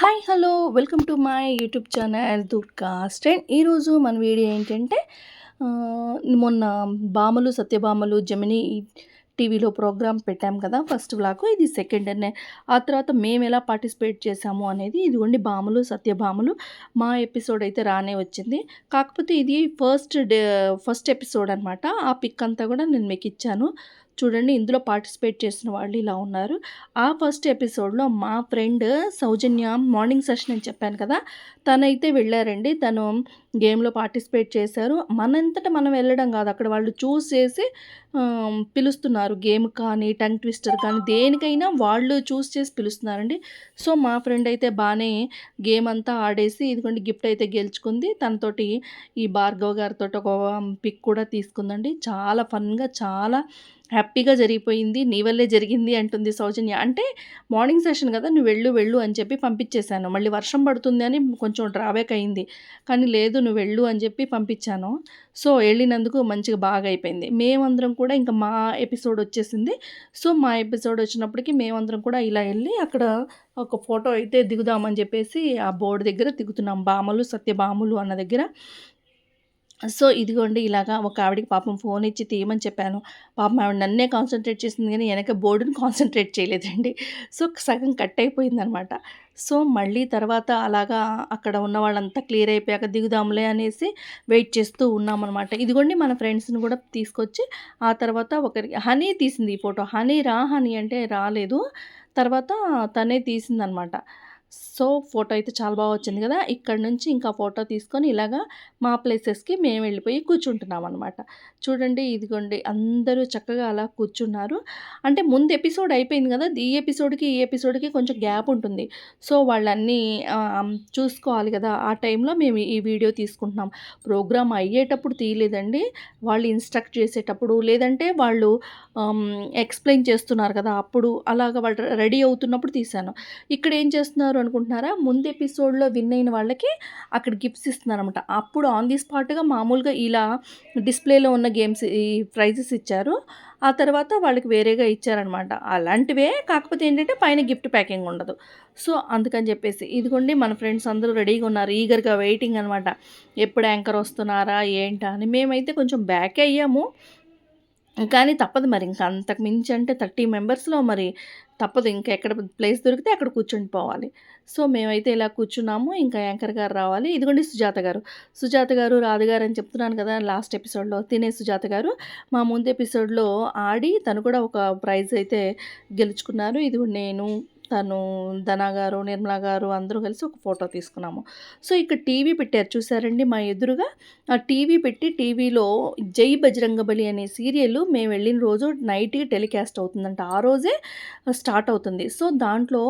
Hi hello welcome to my YouTube channel దుర్గాస్ట్ and ఈరోజు మన video ఏంటంటే మొన్న భామలు సత్యభామలు జమిని టీవీలో ప్రోగ్రామ్ పెట్టాం కదా ఫస్ట్ వ్లాగ్ ఇది సెకండ్ అనే. ఆ తర్వాత మేము ఎలా పార్టిసిపేట్ చేసాము అనేది ఇదిగోండి భామలు సత్యభామలు మా ఎపిసోడ్ అయితే రానే వచ్చింది. కాకపోతే ఇది ఫస్ట్ డే ఫస్ట్ ఎపిసోడ్ అనమాట ఆ పిక్ అంతా కూడా నేను మీకు ఇచ్చాను. చూడండి ఇందులో పార్టిసిపేట్ చేసిన వాళ్ళు ఇలా ఉన్నారు. ఆ ఫస్ట్ ఎపిసోడ్లో మా ఫ్రెండ్ సౌజన్య మార్నింగ్ సెషన్ అని చెప్పాను కదా తనైతే వెళ్ళారండి. తను గేమ్లో పార్టిసిపేట్ చేశారు. మనంతట మనం వెళ్ళడం కాదు అక్కడ వాళ్ళు చూస్ చేసి పిలుస్తున్నారు. గేమ్ కానీ టంగ్ ట్విస్టర్ కానీ దేనికైనా వాళ్ళు చూస్ చేసి పిలుస్తున్నారండి. సో మా ఫ్రెండ్ అయితే బాగానే గేమ్ అంతా ఆడేసి ఇదిగోండి గిఫ్ట్ అయితే గెలుచుకుంది. తనతోటి ఈ భార్గవ్ గారితో ఒక పిక్ కూడా తీసుకుందండి. చాలా ఫన్గా చాలా హ్యాపీగా జరిగిపోయింది నీ వల్లే జరిగింది అంటుంది సౌజన్య. అంటే మార్నింగ్ సెషన్ కదా నువ్వు వెళ్ళు వెళ్ళు అని చెప్పి పంపించేశాను. మళ్ళీ వర్షం పడుతుంది అని కొంచెం డ్రాబ్యాక్ అయింది. కానీ లేదు నువ్వు వెళ్ళు అని చెప్పి పంపించాను. సో వెళ్ళినందుకు మంచిగా బాగా అయిపోయింది. మేమందరం కూడా ఇంకా మా ఎపిసోడ్ వచ్చేసింది. సో మా ఎపిసోడ్ వచ్చినప్పటికి మేమందరం కూడా ఇలా వెళ్ళి అక్కడ ఒక ఫోటో అయితే దిగుదామని చెప్పేసి ఆ బోర్డు దగ్గర దిగుతున్నాం. బామలు సత్యభామలు అన్న దగ్గర. సో ఇదిగోండి ఇలాగా ఒక ఆవిడకి పాపం ఫోన్ ఇచ్చి తీయమని చెప్పాను. పాపం ఆవిడ నన్నే కాన్సన్ట్రేట్ చేసింది కానీ వెనక బోర్డుని కాన్సన్ట్రేట్ చేయలేదండి. సో సగం కట్ అయిపోయిందనమాట. సో మళ్ళీ తర్వాత అలాగా అక్కడ ఉన్న వాళ్ళంతా క్లియర్ అయిపోయాక దిగుదాంలే అనేసి వెయిట్ చేస్తూ ఉన్నామన్నమాట ఇదిగోండి మన ఫ్రెండ్స్ని కూడా తీసుకొచ్చి ఆ తర్వాత ఒకరికి హనీ తీసింది ఈ ఫోటో. హనీ రా హనీ అంటే రాలేదు. తర్వాత తనే తీసిందనమాట. సో ఫోటో అయితే చాలా బాగా వచ్చింది కదా! ఇక్కడ నుంచి ఇంకా ఫోటో తీసుకొని ఇలాగా మా ప్లేసెస్కి మేము వెళ్ళిపోయి కూర్చుంటున్నాం అనమాట చూడండి ఇదిగోండి అందరూ చక్కగా అలా కూర్చున్నారు. అంటే ముందు ఎపిసోడ్ అయిపోయింది కదా! ఈ ఎపిసోడ్కి ఈ ఎపిసోడ్కి కొంచెం గ్యాప్ ఉంటుంది. సో వాళ్ళన్నీ చూసుకోవాలి కదా! ఆ టైంలో మేము ఈ వీడియో తీసుకుంటున్నాం. ప్రోగ్రామ్ అయ్యేటప్పుడు తీయలేదండి. వాళ్ళు ఇన్స్ట్రక్ట్ చేసేటప్పుడు లేదంటే వాళ్ళు ఎక్స్ప్లెయిన్ చేస్తున్నారు కదా! అప్పుడు అలాగ వాళ్ళు రెడీ అవుతున్నప్పుడు తీశాను. ఇక్కడ ఏం చేస్తున్నారు అనుకుంటున్నారా? ముందు ఎపిసోడ్లో విన్ అయిన వాళ్ళకి అక్కడ గిఫ్ట్స్ ఇస్తున్నారు అనమాట అప్పుడు ఆన్ ది స్పాట్గా మామూలుగా ఇలా డిస్ప్లేలో ఉన్న గేమ్స్ ఈ ప్రైజెస్ ఇచ్చారు. ఆ తర్వాత వాళ్ళకి వేరేగా ఇచ్చారనమాట అలాంటివే కాకపోతే ఏంటంటే పైన గిఫ్ట్ ప్యాకింగ్ ఉండదు. సో అందుకని చెప్పేసి ఇదిగోండి మన ఫ్రెండ్స్ అందరూ రెడీగా ఉన్నారు. ఈగర్గా వెయిటింగ్ అనమాట ఎప్పుడు యాంకర్ వస్తున్నారా? ఏంటా? అని మేమైతే కొంచెం బ్యాక్ అయ్యాము. కానీ తప్పదు మరి. ఇంకా అంతకు మించి అంటే థర్టీ మెంబర్స్లో మరి తప్పదు. ఇంకా ఎక్కడ ప్లేస్ దొరికితే అక్కడ కూర్చుని పోవాలి. సో మేమైతే ఇలా కూర్చున్నాము. ఇంకా యాంకర్ గారు రావాలి. ఇదిగోండి సుజాత గారు. సుజాత గారు రాధ గారు అని చెప్తున్నాను కదా లాస్ట్ ఎపిసోడ్లో. తినే సుజాత గారు. మా ముందు ఎపిసోడ్లో ఆడి తను కూడా ఒక ప్రైజ్ అయితే గెలుచుకున్నారు. ఇది నేను తను ధనా గారు నిర్మలా గారు అందరూ కలిసి ఒక ఫోటో తీసుకున్నాము. సో ఇక్కడ టీవీ పెట్టారు. చూసారండి మా ఎదురుగా. ఆ టీవీ పెట్టి టీవీలో జై బజరంగబలి అనే సీరియల్ మేము వెళ్ళిన రోజు నైట్కి టెలికాస్ట్ అవుతుందంట. ఆ రోజే స్టార్ట్ అవుతుంది. సో దాంట్లో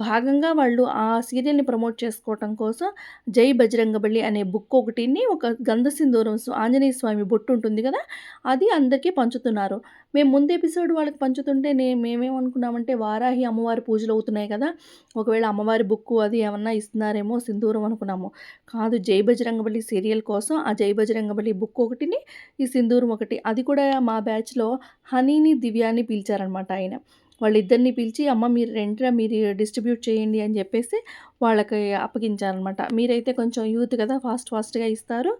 భాగంగా వాళ్ళు ఆ సీరియల్ని ప్రమోట్ చేసుకోవటం కోసం జై బజరంగబలి అనే బుక్ ఒకటిని ఒక గంధ సింధూరం ఆంజనేయ స్వామి బొట్టు ఉంటుంది కదా అది అందరికీ పంచుతున్నారు. మేము ముందు ఎపిసోడ్ వాళ్ళకి పంచుతుంటే నే మేమేమనుకున్నామంటే వారాహి అమ్మవారి పూజలు అవుతున్నాయి కదా ఒకవేళ అమ్మవారి బుక్ అది ఏమన్నా ఇస్తున్నారేమో సింధూరం అనుకున్నాము. కాదు జై బజరంగబలి సీరియల్ కోసం ఆ జై బజరంగబలి బుక్ ఒకటిని ఈ సింధూరం ఒకటి అది కూడా మా బ్యాచ్లో హనీని దివ్యాని పిలిచారనమాట ఆయన. వాళ్ళిద్దరిని పిలిచి అమ్మ మీరు రెంట్రా మీరు డిస్ట్రిబ్యూట్ చేయండి అని చెప్పేసి వాళ్ళకి అప్పగించారనమాట మీరైతే కొంచెం యూత్ కదా ఫాస్ట్ ఫాస్ట్గా ఇస్తారు.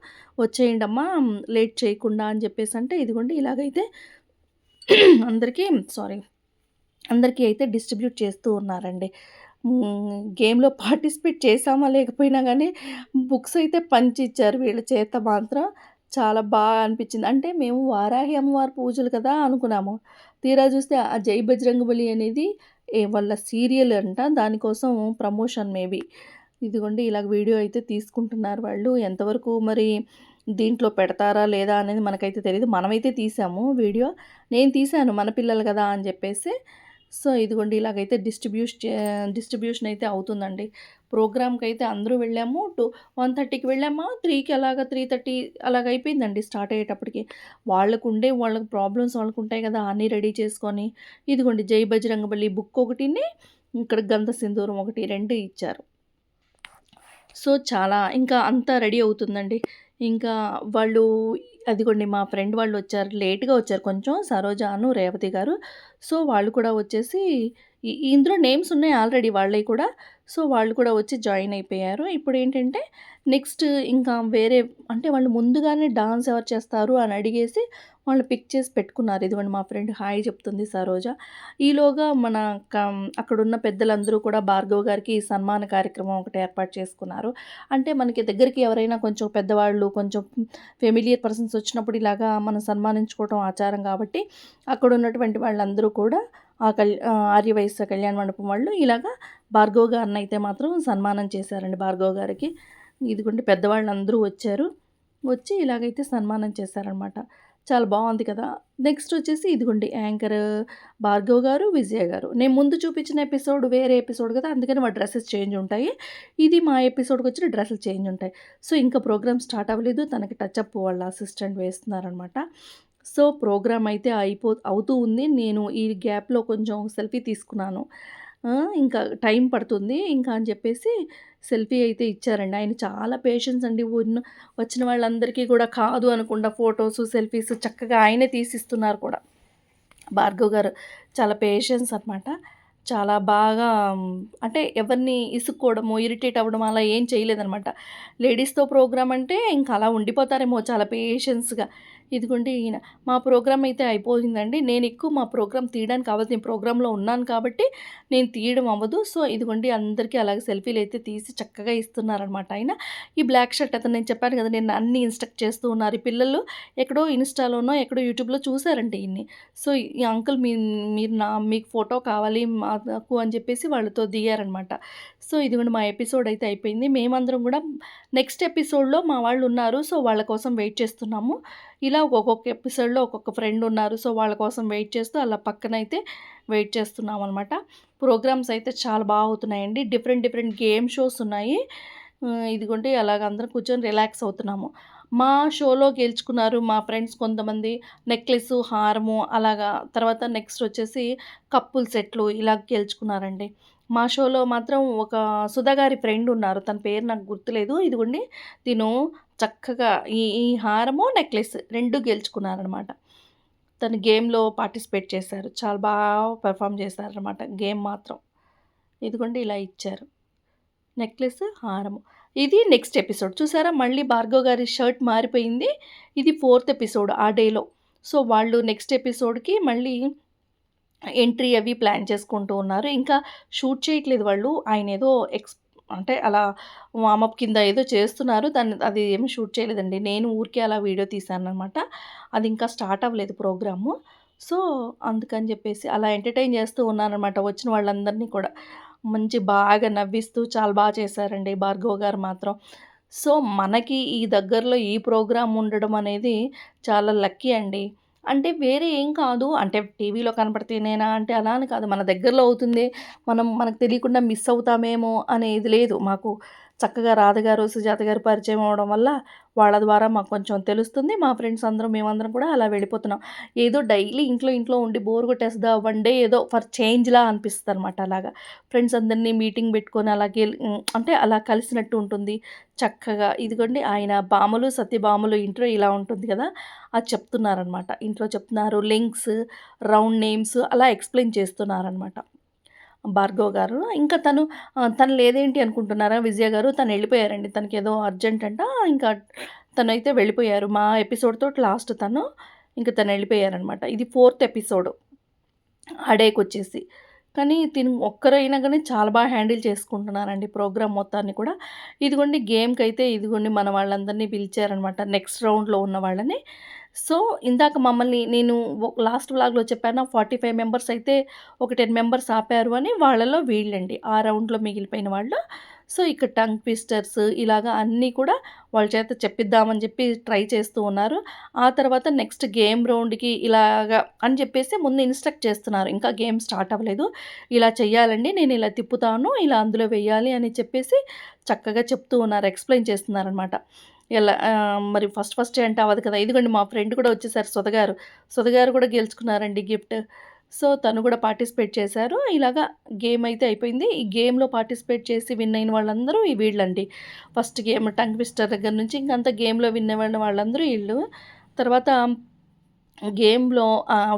వచ్చేయండి అమ్మా లేట్ చేయకుండా అని చెప్పేసి అంటే ఇదిగోండి ఇలాగైతే అందరికీ సారీ అందరికీ అయితే డిస్ట్రిబ్యూట్ చేస్తూ ఉన్నారండి. గేమ్లో పార్టిసిపేట్ చేసామా లేకపోయినా కానీ బుక్స్ అయితే పంచి ఇచ్చారు వీళ్ళ చేత మాత్రం. చాలా బాగా అనిపించింది. అంటే మేము వారాహి అమ్మవారి పూజలు కదా అనుకున్నాము. తీరా చూస్తే ఆ జై బజరంగబలి అనేది ఏ వాళ్ళ సీరియల్ అంట. దానికోసం ప్రమోషన్ మేబీ ఇదిగోండి ఇలాగ వీడియో అయితే తీసుకుంటున్నారు వాళ్ళు. ఎంతవరకు మరి దీంట్లో పెడతారా లేదా అనేది మనకైతే తెలియదు మనమైతే తీసాము వీడియో. నేను తీశాను మన పిల్లలు కదా అని చెప్పేసి. సో ఇదిగోండి ఇలాగైతే డిస్ట్రిబ్యూట్ డిస్ట్రిబ్యూషన్ అయితే అవుతుందండి. ప్రోగ్రామ్కి అయితే అందరూ వెళ్ళాము టూ వన్ థర్టీకి వెళ్ళామా త్రీకి అలాగ త్రీ థర్టీ అలాగ అయిపోయిందండి స్టార్ట్ అయ్యేటప్పటికి. వాళ్ళకు ఉండే వాళ్ళకి ప్రాబ్లమ్స్ వాళ్ళకు ఉంటాయి కదా అన్నీ రెడీ చేసుకొని ఇదిగోండి జై బజరంగబలి బుక్ ఒకటిని ఇక్కడ గంధ సింధూరం ఒకటి రెండు ఇచ్చారు. సో చాలా ఇంకా అంతా రెడీ అవుతుందండి. ఇంకా వాళ్ళు అదిగోండి మా ఫ్రెండ్ వాళ్ళు వచ్చారు లేట్గా వచ్చారు కొంచెం సరోజాను రేవతి గారు. సో వాళ్ళు కూడా వచ్చేసి ఇందులో నేమ్స్ ఉన్నాయి ఆల్రెడీ వాళ్ళవి కూడా. సో, వాళ్ళు కూడా వచ్చి జాయిన్ అయిపోయారు. ఇప్పుడు ఏంటంటే నెక్స్ట్ ఇంకా వేరే అంటే వాళ్ళు ముందుగానే డాన్స్ ఎవరు చేస్తారు అని అడిగేసి వాళ్ళు పిక్ చేసి పెట్టుకున్నారు. ఇదిగోండి మా ఫ్రెండ్ హాయ్ చెప్తుంది సరోజ. ఈలోగా మన కం అక్కడున్న పెద్దలందరూ కూడా భార్గవ్ గారికి సన్మాన కార్యక్రమం ఒకటి ఏర్పాటు చేసుకున్నారు. అంటే మనకి దగ్గరికి ఎవరైనా కొంచెం పెద్దవాళ్ళు, కొంచెం ఫెమిలియర్ పర్సన్స్ వచ్చినప్పుడు ఇలాగా మనం సన్మానించుకోవటం ఆచారం కాబట్టి అక్కడ ఉన్నటువంటి వాళ్ళందరూ కూడా ఆ కల్ ఆర్యవైశ్య కళ్యాణ మండపం వాళ్ళు ఇలాగా భార్గవ్ అయితే మాత్రం సన్మానం చేశారండి భార్గవ్ గారికి. ఇదిగోండి పెద్దవాళ్ళందరూ వచ్చారు. వచ్చి ఇలాగైతే సన్మానం చేశారనమాట. చాలా బాగుంది కదా! నెక్స్ట్ వచ్చేసి ఇదిగోండి యాంకర్ భార్గవ్ గారు, విజయ గారు. నేను ముందు చూపించిన ఎపిసోడ్ వేరే ఎపిసోడ్ కదా! అందుకని మా డ్రెస్సెస్ చేంజ్ ఉంటాయి. ఇది మా ఎపిసోడ్కి వచ్చిన డ్రెస్సులు చేంజ్ ఉంటాయి. సో, ఇంకా ప్రోగ్రామ్ స్టార్ట్ అవ్వలేదు. తనకి టచ్ అప్ వాళ్ళ అసిస్టెంట్ వేస్తున్నారనమాట. సో, ప్రోగ్రామ్ అయితే అయిపో అవుతూ ఉంది. నేను ఈ గ్యాప్‌లో కొంచెం సెల్ఫీ తీసుకున్నాను. ఇంకా టైం పడుతుంది. ఇంకా అని చెప్పేసి సెల్ఫీ అయితే ఇచ్చారండి. ఆయన చాలా పేషెన్స్ అండి. ఉన్న వచ్చిన వాళ్ళందరికీ కూడా కాదు అనకుండా ఫొటోస్ సెల్ఫీస్ చక్కగా ఆయనే తీసిస్తున్నారు కూడా. భార్గవ్ గారు చాలా పేషెన్స్ అనమాట. చాలా బాగా అంటే ఎవరిని ఇసుక్కోవడము, ఇరిటేట్ అవ్వడం అలా ఏం చేయలేదనమాట. లేడీస్‌తో ప్రోగ్రామ్ అంటే ఇంకా అలా ఉండిపోతారేమో చాలా పేషెన్స్‌గా. ఇదిగోండి ఈయన. మా ప్రోగ్రామ్ అయితే అయిపోయిందండి. నేను ఎక్కువ మా ప్రోగ్రామ్ తీయడానికి అవ్వదు. నేను ప్రోగ్రాంలో ఉన్నాను కాబట్టి నేను తీయడం అవ్వదు. సో, ఇదిగోండి అందరికీ అలాగే సెల్ఫీలు అయితే తీసి చక్కగా ఇస్తున్నారనమాట ఆయన. ఈ బ్లాక్ షర్ట్ అతను నేను చెప్పాను కదా! నేను అన్ని ఇన్‌స్ట్రక్ట్ చేస్తూ ఉన్నారు. ఈ పిల్లలు ఎక్కడో ఇన్‌స్టాలోనో, ఎక్కడో యూట్యూబ్‌లో చూసారండి ఈయన్ని. సో, ఈ అంకుల్ మీ మీరు నా మీకు ఫోటో కావాలి మాకు అని చెప్పేసి వాళ్ళతో దిగారనమాట. సో, ఇదిగోండి మా ఎపిసోడ్ అయితే అయిపోయింది. మేమందరం కూడా నెక్స్ట్ ఎపిసోడ్‌లో మా వాళ్ళు ఉన్నారు. సో, వాళ్ళ కోసం వెయిట్ చేస్తున్నాము. ఇలా ఒక్కొక్క ఎపిసోడ్‌లో ఒక్కొక్క ఫ్రెండ్ ఉన్నారు. సో, వాళ్ళ కోసం వెయిట్ చేస్తూ అలా పక్కనైతే వెయిట్ చేస్తున్నాం అనమాట ప్రోగ్రామ్స్ అయితే చాలా బాగుతున్నాయండి డిఫరెంట్ డిఫరెంట్ గేమ్ షోస్ ఉన్నాయి. ఇదిగోండి అలాగ అందరం కూర్చొని రిలాక్స్ అవుతున్నాము. మా షోలో గెలుచుకున్నారు మా ఫ్రెండ్స్ కొంతమంది నెక్లెస్ హారము అలాగా తర్వాత నెక్స్ట్ వచ్చేసి కప్పుల్ సెట్లు ఇలా గెలుచుకున్నారండి. మా షోలో మాత్రం ఒక సుధా గారి ఫ్రెండ్ ఉన్నారు. తన పేరు నాకు గుర్తులేదు. ఇదిగోండి తిను చక్కగా ఈ ఈ హారము, నెక్లెస్ రెండు గెలుచుకున్నారనమాట. తను గేమ్‌లో పార్టిసిపేట్ చేశారు. చాలా బాగా పెర్ఫార్మ్ చేశారనమాట గేమ్ మాత్రం. ఇదిగోండి ఇలా ఇచ్చారు. నెక్లెస్, హారము. ఇది నెక్స్ట్ ఎపిసోడ్. చూసారా మళ్ళీ భార్గవ్ గారి షర్ట్ మారిపోయింది. ఇది ఫోర్త్ ఎపిసోడ్ ఆ డేలో. సో, వాళ్ళు నెక్స్ట్ ఎపిసోడ్‌కి మళ్ళీ ఎంట్రీ అవి ప్లాన్ చేసుకుంటూ ఉన్నారు. ఇంకా షూట్ చేయట్లేదు వాళ్ళు. ఆయన ఏదో ఎక్స్ అంటే అలా వామప్ కింద ఏదో చేస్తున్నారు. దాన్ని అది ఏమి షూట్ చేయలేదండి. నేను ఊరికే అలా వీడియో తీశానమాట అది ఇంకా స్టార్ట్ అవ్వలేదు ప్రోగ్రాము. సో, అందుకని చెప్పేసి అలా ఎంటర్‌టైన్ చేస్తూ ఉన్నానమాట వచ్చిన వాళ్ళందరినీ కూడా. మంచి బాగా నవ్విస్తూ చాలా బాగా చేశారండి భార్గవ్ గారు మాత్రం. సో, మనకి ఈ దగ్గరలో ఈ ప్రోగ్రాం ఉండడం అనేది చాలా లక్కీ అండి. అంటే వేరే ఏం కాదు. అంటే టీవీలో కనపడితేనేనా అంటే అలా అని కాదు. మన దగ్గరలో అవుతుంది. మనం మనకు తెలియకుండా మిస్ అవుతామేమో అనేది లేదు మాకు. చక్కగా రాధగారు సుజాత గారు పరిచయం అవ్వడం వల్ల వాళ్ళ ద్వారా మాకు కొంచెం తెలుస్తుంది. మా ఫ్రెండ్స్ అందరం మేమందరం కూడా అలా వెళ్ళిపోతున్నాం. ఏదో డైలీ ఇంట్లో ఇంట్లో ఉండి బోర్ కొట్టేస్తదా వన్ డే ఏదో ఫర్ చేంజ్‌లా అనిపిస్తుంది అనమాట అలాగా. ఫ్రెండ్స్ అందరిని మీటింగ్ పెట్టుకొని అలాగే అంటే అలా కలిసినట్టు ఉంటుంది. చక్కగా ఇదిగోండి ఆయన భామలు, సత్యభామలు ఇంట్లో ఇలా ఉంటుంది కదా! అది చెప్తున్నారనమాట. ఇంట్లో చెప్తున్నారు. లింక్స్, రౌండ్ నేమ్స్ అలా ఎక్స్‌ప్లెయిన్ చేస్తున్నారనమాట. భార్గవ్ గారు. ఇంకా తను తను లేదేంటి అనుకుంటున్నారా విజయ గారు? తను వెళ్ళిపోయారండి తనకి ఏదో అర్జెంట్ అంట. ఇంకా తనైతే వెళ్ళిపోయారు. మా ఎపిసోడ్తో లాస్ట్ తను. ఇంక తను వెళ్ళిపోయారనమాట ఇది ఫోర్త్ ఎపిసోడ్. అడేకి వచ్చేసి కానీ తిని ఒక్కరైనా కానీ చాలా బాగా హ్యాండిల్ చేసుకుంటున్నారండి ప్రోగ్రామ్ మొత్తాన్ని కూడా. ఇదిగోండి గేమ్కి అయితే ఇదిగోండి మన వాళ్ళందరినీ పిలిచారనమాట. నెక్స్ట్ రౌండ్‌లో ఉన్న వాళ్ళని. సో, ఇందాక మమ్మల్ని నేను లాస్ట్ లాస్ట్ వ్లాగ్‌లో చెప్పానా 45 మెంబర్స్ అయితే ఒక 10 మెంబర్స్ ఆపారు అని. వాళ్ళలో వీళ్ళండి. ఆ రౌండ్‌లో మిగిలిపోయిన వాళ్ళు. సో, ఇక్కడ టంగ్ ట్విస్టర్స్ ఇలాగ అన్నీ కూడా వాళ్ళ చేత చెప్పిద్దామని చెప్పి ట్రై చేస్తూ ఉన్నారు. ఆ తర్వాత నెక్స్ట్ గేమ్ రౌండ్‌కి ఇలాగా అని చెప్పేసి ముందు ఇన్‌స్ట్రక్ట్ చేస్తున్నారు. ఇంకా గేమ్ స్టార్ట్ అవ్వలేదు. ఇలా చేయాలండి నేను ఇలా తిప్పుతాను. ఇలా అందులో వెయ్యాలి అని చెప్పేసి చక్కగా చెప్తూ ఉన్నారు. ఎక్స్‌ప్లెయిన్ చేస్తున్నారనమాట. ఎలా మరి ఫస్ట్ ఫస్ట్ అంటే అవ్వదు కదా! ఇదిగోండి మా ఫ్రెండ్ కూడా వచ్చేసారు సుధగారు సుధగారు కూడా గెలుచుకున్నారండి గిఫ్ట్. సో, తను కూడా పార్టిసిపేట్ చేశారు. ఇలాగా గేమ్ అయితే అయిపోయింది. ఈ గేమ్‌లో పార్టిసిపేట్ చేసి విన్ అయిన వాళ్ళందరూ ఈ వీళ్ళండి. ఫస్ట్ గేమ్ టంగ్ ట్విస్టర్ దగ్గర నుంచి ఇంకంతా గేమ్‌లో విన్ అయిన వాళ్ళందరూ వీళ్ళు తర్వాత గేమ్‌లో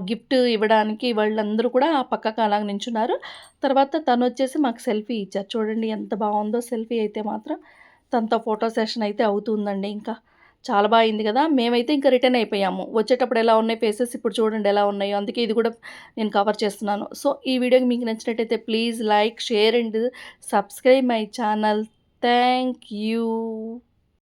గిఫ్ట్ ఇవ్వడానికి వాళ్ళందరూ కూడా ఆ పక్కకు అలాగ నించున్నారు. తర్వాత తను వచ్చేసి మాకు సెల్ఫీ ఇచ్చారు. చూడండి ఎంత బాగుందో సెల్ఫీ అయితే మాత్రం. తనతో ఫోటో సెషన్ అయితే అవుతుందండి ఇంకా. చాలా బాగుంది కదా మేమైతే ఇంకా రిటర్న్ అయిపోయాము. వచ్చేటప్పుడు ఎలా ఉన్నాయి ఫేసెస్ ఇప్పుడు చూడండి ఎలా ఉన్నాయో. అందుకే ఇది కూడా నేను కవర్ చేస్తున్నాను. సో, ఈ వీడియోకి మీకు నచ్చినట్టయితే please like, share and subscribe my channel. Thank you.